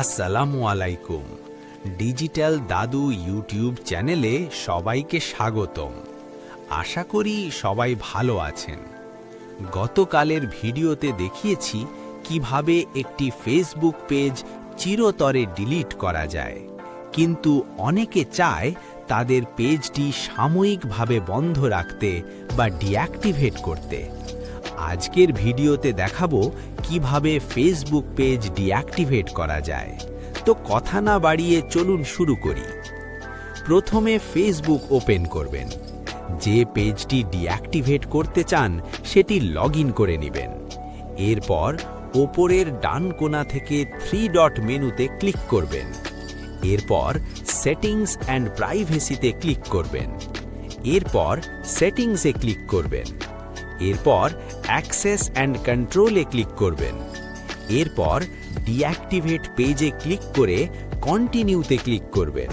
আসসালামু আলাইকুম। ডিজিটাল দাদু ইউটিউব চ্যানেলে সবাইকে স্বাগতম। আশা করি সবাই ভালো আছেন। গতকালের ভিডিওতে দেখিয়েছি কীভাবে একটি ফেসবুক পেজ চিরতরে ডিলিট করা যায়। কিন্তু অনেকে চায় তাদের পেজটি সাময়িকভাবে বন্ধ রাখতে বা ডিঅ্যাক্টিভেট করতে। আজকের ভিডিওতে দেখাবো কীভাবে ফেসবুক পেজ ডিঅ্যাক্টিভেট করা যায়। তো কথা না বাড়িয়ে চলুন শুরু করি। প্রথমে ফেসবুক ওপেন করবেন। যে পেজটি ডিঅ্যাক্টিভেট করতে চান, সেটি লগ করে নেবেন। এরপর ওপরের ডান কোণা থেকে থ্রি ডট মেনুতে ক্লিক করবেন। এরপর সেটিংস অ্যান্ড প্রাইভেসিতে ক্লিক করবেন। এরপর সেটিংসে ক্লিক করবেন। এরপর অ্যাক্সেস অ্যান্ড কন্ট্রোলে ক্লিক করবেন। এরপর ডিঅ্যাক্টিভেট পেজে ক্লিক করে কন্টিনিউতে ক্লিক করবেন।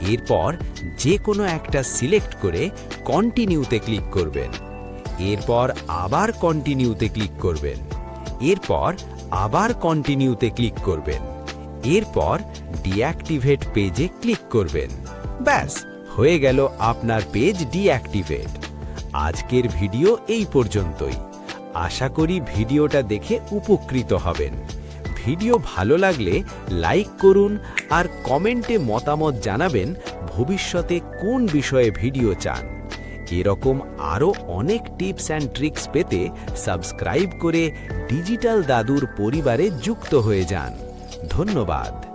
এরপর যে কোনো একটা সিলেক্ট করে কন্টিনিউতে ক্লিক করবেন। এরপর আবার কন্টিনিউতে ক্লিক করবেন। এরপর আবার কন্টিনিউতে ক্লিক করবেন। এরপর ডিঅ্যাক্টিভেট পেজে ক্লিক করবেন। ব্যাস, হয়ে গেল আপনার পেজ ডিঅ্যাক্টিভেট। আজকের ভিডিও এই পর্যন্তই। আশা করি ভিডিওটা দেখে উপকৃত হবেন। ভিডিও ভালো লাগলে লাইক করুন আর কমেন্টে মতামত জানাবেন ভবিষ্যতে কোন বিষয়ে ভিডিও চান। এরকম আরও অনেক টিপস অ্যান্ড ট্রিক্স পেতে সাবস্ক্রাইব করে ডিজিটাল দাদুর পরিবারে যুক্ত হয়ে যান। ধন্যবাদ।